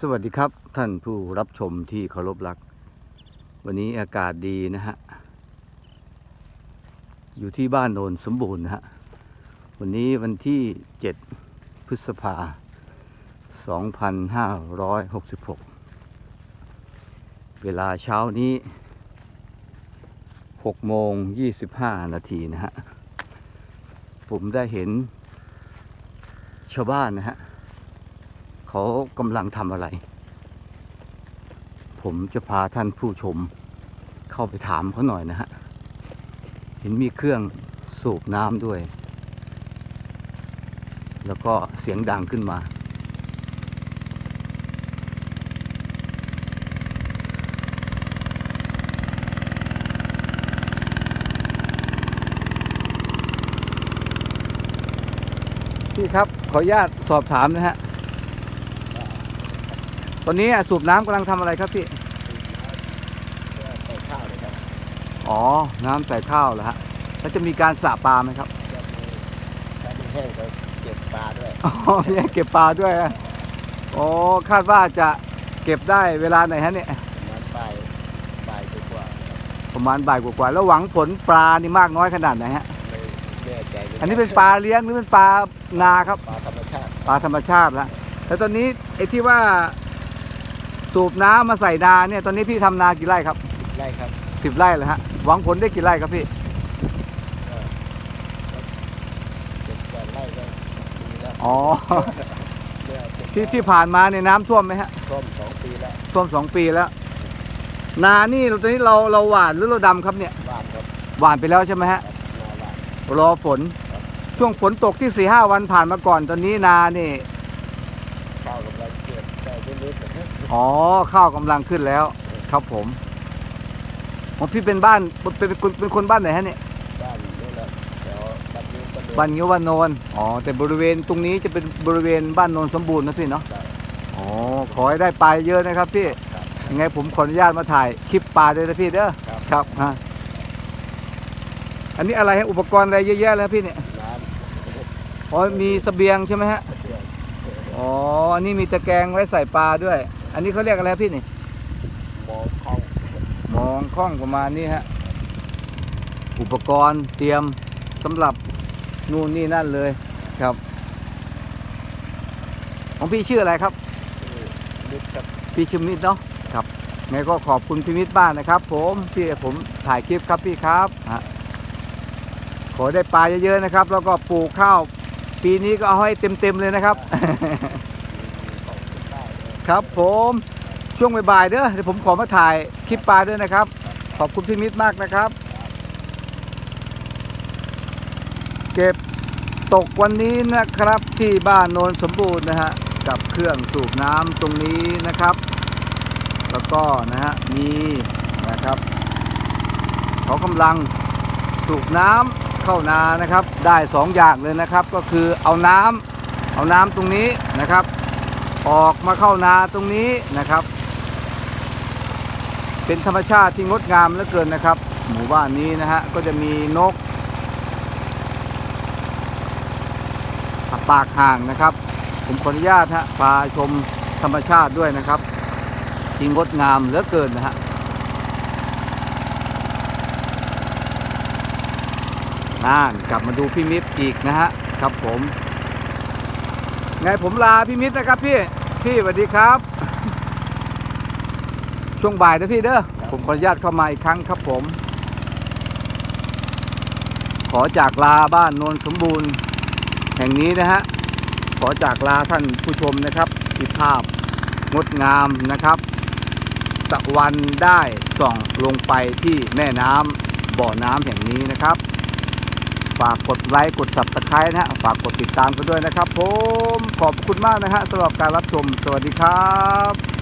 สวัสดีครับท่านผู้รับชมที่เคารพรัก วันนี้อากาศดีนะฮะ อยู่ที่บ้านโนนสมบูรณ์นะฮะ วันนี้วันที่ 7 พฤษภา 2566 เวลาเช้านี้ 6 โมง 25 นาทีนะฮะ ผมได้เห็นชาวบ้านนะฮะ เขากำลังทำอะไร ผมจะพาท่านผู้ชมเข้าไปถามเขาหน่อยนะฮะ เห็นมีเครื่องสูบน้ำด้วย แล้วก็เสียงดังขึ้นมา พี่ครับขออนุญาตสอบถามนะฮะ ตอนนี้อะสูบน้ำกำลังทำอะไรครับพี่ ใส่ข้าวเลยครับอ๋อ น้ำใส่ข้าวเหรอฮะ แล้วจะมีการสระปลาไหมครับ จะมีถ้ามันแห้งก็เก็บปลาด้วยอ๋อเนี่ยเก็บปลาด้วยอะอ๋อคาดว่าจะเก็บได้เวลาไหนฮะเนี่ยมันปลายปลายกว่าๆครับประมาณบ่ายกว่าๆแล้วหวังผลปลานี่มากน้อยขนาดไหนฮะ ไม่แน่ใจลยอันนี้เป็นปลาเลี้ยงหรือเป็นปลานาครับ ปลาธรรมชาติปลาธรรมชาติแล้วแล้วตอนนี้ไอ้ที่ว่า สูบน้ำมาใส่นาเนี่ยตอนนี้พี่ทำนากี่ไร่ครับไร่ครับสิบไร่เหรอฮะหวังผลได้กี่ไร่ครับพี่ก็เก็บก่อนไร่ก็ปีแล้วอ๋อเนี่ยเก็บที่ที่ผ่านมาเนี่ยน้ำท่วมไหมฮะต้มสองปีแล้วท่วมสองปีแล้ว นานี่ตอนนี้เราเราหวานหรือเราดำครับเนี่ยบ้านครับหวานไปแล้วใช่ไหมฮะนาบ้าน รอฝน ช่วงฝนตกที่สี่ห้าวันผ่านมาก่อนตอนนี้นานี่ ข้าวกำลังเก็บได้เรื่อยๆแต่เนี่ยอ๋อข้าวกำลังขึ้นแล้ว ครับผมของพี่เป็นบ้านเป็นเป็นคนเป็นคนบ้านไหนฮะเนี่ยบ้านนี่แหละแถวบ้านนี้ก็เดินบ้านงิ้วบ้านโนนอ๋อแต่บริเวณตรงนี้จะเป็นบริเวณบ้านโนนสมบูรณ์นะพี่เนาะได้อ๋อขอให้ได้ปลาเยอะนะครับพี่ครับ ยังไงผมขออนุญาตมาถ่ายคลิปปลาด้วยนะพี่เด้อครับ ครับฮะอันนี้อะไรฮะอุปกรณ์อะไรเยอะแยะเลยพี่เนี่ยน้ำอ๋อมีเสบียงใช่ไหมฮะเดื อนอ๋อ อันนี้มีตะแกรงไว้ใส่ปลาด้วย อันนี้เขาเรียกอะไรครับพี่นี่ มองคลองมองคล่องประมาณนี้ฮะ อุปกรณ์เตรียมสำหรับนู่นนี่นั่นเลยครับ ของพี่ชื่ออะไรครับที่ลึกครับพี่ชื่อมิตรเนาะครับไงก็ขอบคุณพี่มิตรบ้านนะครับ ผมที่ให้ผมถ่ายคลิปครับพี่ครับฮะขอได้ปลาเยอะๆนะครับ แล้วก็ปลูกข้าว ปีนี้ก็เอาให้เต็มๆเลยนะครับ ครับผมช่วงบ่ายๆเด้อเดี๋ยวผมขอมาถ่ายคลิปปลาด้วยนะครับ ขอบคุณพี่มิตรมากนะครับ เก็บตกวันนี้นะครับที่บ้านโนนสมบูรณ์นะฮะกับเครื่องสูบน้ำตรงนี้นะครับ แล้วก็นะฮะมีนะครับเขากำลังสูบน้ำ เข้านานะครับ ได้สองอย่างเลยนะครับ ก็คือเอาน้ำเอาน้ำตรงนี้นะครับ ออกมาเข้านาตรงนี้นะครับ เป็นธรรมชาติที่งดงามเหลือเกินนะครับ หมู่บ้านนี้นะฮะก็จะมีนกปากห่างนะครับ ผมขออนุญาตฮะพาชมธรรมชาติด้วยนะครับที่งดงามเหลือเกินนะฮะ น่านกลับมาดูพี่มิตรอีกนะฮะครับผมไงผมลาพี่มิตรนะครับพี่พี่สวัสดีครับ ช่วงบ่ายนะพี่เด้อผมขออนุญาตเข้ามาอีกครั้งครับผม ขอจากลาบ้านโนนสมบูรณ์ แห่งนี้นะฮะขอจากลาท่านผู้ชมนะครับที่ภาพงดงามนะครับตะวันได้ส่องลงไปที่แม่น้ำบ่อน้ำแห่งนี้นะครับ ฝากกดไลค์กด subscribe นะฮะฝากกดติดตามกันด้วยนะครับ ผมขอบคุณมากนะฮะสำหรับการรับชมสวัสดีครับ